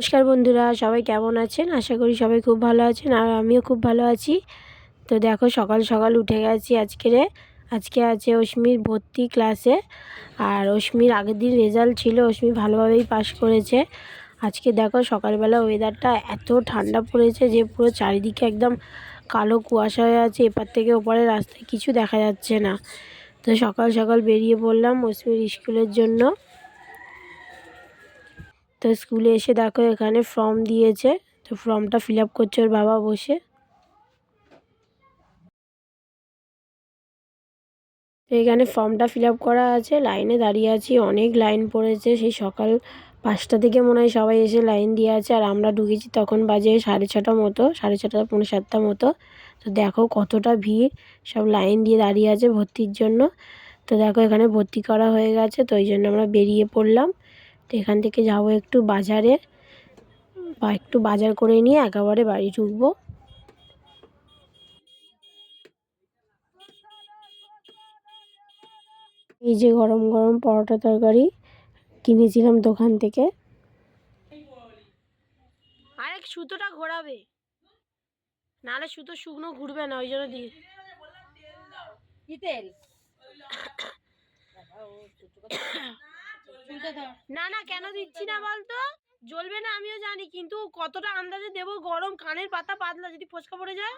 নমস্কার বন্ধুরা, সবাই কেমন আছেন? আশা করি সবাই খুব ভালো আছেন আর আমিও খুব ভালো আছি। তো দেখো, সকাল সকাল উঠে গেছি আজকেরে আজকে আছে অশ্মির ভর্তি ক্লাসে আর অশ্মির আগের দিন রেজাল্ট ছিল, অশ্মি ভালোভাবেই পাশ করেছে। আজকে দেখো, সকালবেলা ওয়েদারটা এত ঠান্ডা পড়েছে যে পুরো চারিদিকে একদম কালো কুয়াশা হয়ে আছে। এপার থেকে ওপারে রাস্তায় কিছু দেখা যাচ্ছে না। তো সকাল সকাল বেরিয়ে পড়লাম অশ্মির স্কুলের জন্য। তো স্কুলে এসে দেখো এখানে ফর্ম দিয়েছে। তো ফর্মটা ফিল আপ করছে ওর বাবা বসে। তো এখানে ফর্মটা ফিল আপ করা আছে। লাইনে দাঁড়িয়ে আছি, অনেক লাইন পড়েছে। সেই সকাল পাঁচটা থেকে মনে হয় সবাই এসে লাইন দিয়ে আছে। আর আমরা ঢুকেছি তখন বাজে সাড়ে ছটা মতো, সাড়ে ছটা পৌনে সাতটা মতো। তো দেখো কতটা ভিড়, সব লাইন দিয়ে দাঁড়িয়ে আছে ভর্তির জন্য। তো দেখো এখানে ভর্তি করা হয়ে গেছে, তো ওই জন্য আমরা বেরিয়ে পড়লাম। তো এখান থেকে যাব একটু বাজারে বা একটু বাজার করে নিয়ে একেবারে বাড়ি ঢুকবো। এই যে গরম গরম পরোটা তরকারি কিনেছিলাম দোকান থেকে। আরেক সুতোটা ঘোরাবে। নাহলে সুতো শুকনো ঘুরবে না ওই জন্য দিয়ে কি তেল? না? না কেন দিচ্ছি না বলতো? জ্বলবে না আমিও জানি কিন্তু কতটা আন্দাজে দেবো? গরম কানের পাতা পাতলা যদি ফোসকা পড়ে যায়?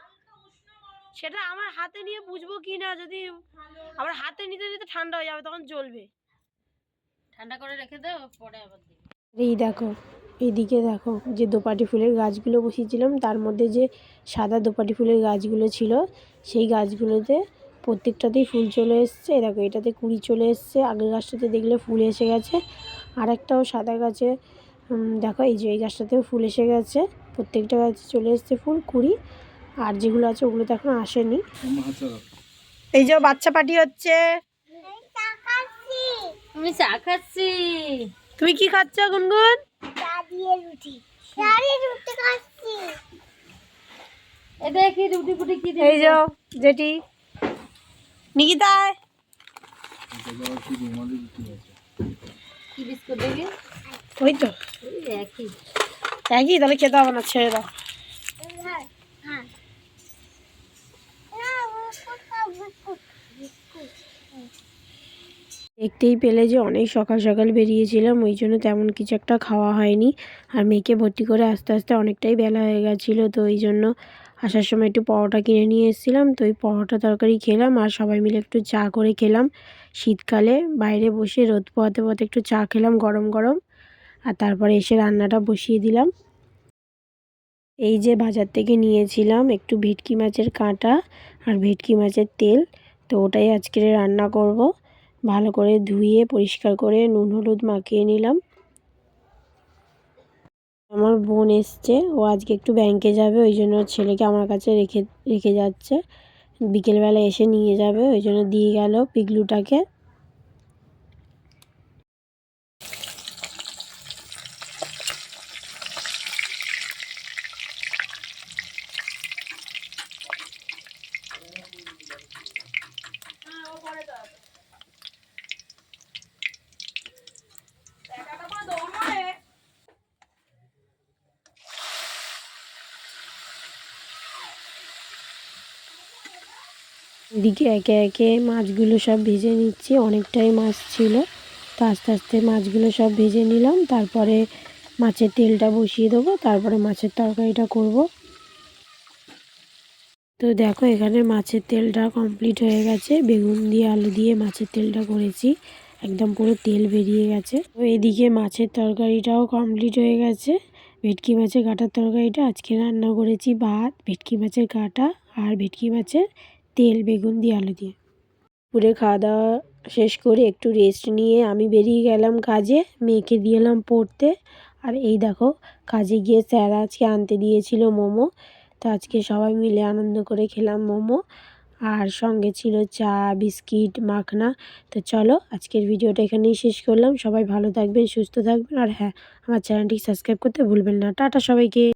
সেটা আমার হাতে নিয়ে বুঝব কি না যদি আবার হাতে নিতে নিতে ঠান্ডা হয়ে যাবে তখন জ্বলবে। ঠান্ডা করে রেখে দাও পরে আবার এই দেখো এইদিকে দেখো যে দোপাটি ফুলের গাছগুলো বসিয়েছিলাম তার মধ্যে যে সাদা দোপাটি ফুলের গাছগুলো ছিল সেই গাছগুলোতে প্রত্যেকটাতেই ফুল চলে এসছে। দেখো এটাতে কুড়ি চলে এসছে। আগের গাছটাতে দেখলে ফুল এসে গেছে। আর একটাও সাদা গাছে দেখো এই যে এই গাছটাতেও ফুল এসে গেছে। প্রত্যেকটা গাছে চলে এসছে ফুল কুড়ি। আর যেগুলো আছে ওগুলো তো এখন আসেনি। এই যে বাচ্চা পাটি হচ্ছে। আমি চা খাচ্ছি। তুমি কি খাচ্ছ গুনগুন? এ দেখি রুটি ফুটি কি এই যে যেটি নিকিতায় কি বিস্কুট দেখি? ওই তো। একই। একই? তাহলে খেতে হবে না ছেড়ে দাও। দেখতেই পেলে যে অনেক সকাল সকাল বেরিয়েছিলাম ওই জন্য তেমন কিছু একটা খাওয়া হয়নি। আর মেয়েকে ভর্তি করে আস্তে আস্তে অনেকটাই বেলা হয়ে গেছিল তো ওই জন্য আসার সময় একটু পরোটা কিনে নিয়ে এসেছিলাম, তো ওই পরোটা তরকারি খেলাম আর সবাই মিলে একটু চা করে খেলাম। শীতকালে বাইরে বসে রোদ পোয়াতে পোয়াতে একটু চা খেলাম গরম গরম আর তারপরে এসে রান্নাটা বসিয়ে দিলাম। এই যে বাজার থেকে নিয়েছিলাম একটু ভেটকি মাছের কাঁটা আর ভেটকি মাছের তেল, তো ওটাই আজকে রান্না করব। ভালো করে ধুয়ে পরিষ্কার করে নুন হলুদ মাখিয়ে নিলাম। আমার বোন এসছে। ও আজকে একটু ব্যাংকে যাবে, ওই জন্য ছেলেকে আমার কাছে রেখে রেখে যাচ্ছে। বিকেলবেলা এসে নিয়ে যাবে, ওই জন্য দিয়ে গেল পিগলুটাকে। এদিকে একে একে মাছগুলো সব ভেজে নিচ্ছি। অনেকটাই মাছ ছিল। তো আস্তে আস্তে মাছগুলো সব ভেজে নিলাম। তারপরে মাছের তেলটা বসিয়ে দেবো। তারপরে মাছের তরকারিটা করব। তো দেখো, এখানে মাছের তেলটা কমপ্লিট হয়ে গেছে। বেগুন দিয়ে, আলু দিয়ে মাছের তেলটা করেছি। একদম পুরো তেল বেরিয়ে গেছে। তো এদিকে মাছের তরকারিটাও কমপ্লিট হয়ে গেছে। ভেটকি মাছের কাঁটার তরকারিটা। আজকে রান্না করেছি ভাত, ভেটকি মাছের কাঁটা আর ভেটকি মাছের তেল, বেগুন দিয়ে আলু দিয়ে। পুরে খাওয়া দাওয়া শেষ করে একটু রেস্ট নিয়ে আমি বেরিয়ে গেলাম কাজে, মেয়েকে দিয়ে এলাম পড়তে। আর এই দেখো, কাজে গিয়ে স্যার আজকে আনতে দিয়েছিল মোমো। তো আজকে সবাই মিলে আনন্দ করে খেলাম মোমো। আর সঙ্গে ছিল চা, বিস্কিট, মাখনা। তো চলো, আজকের ভিডিওটা এখানেই শেষ করলাম। সবাই ভালো থাকবেন, সুস্থ থাকবেন। আর হ্যাঁ আমার চ্যানেলটি সাবস্ক্রাইব করতে ভুলবেন না। টাটা সবাইকে।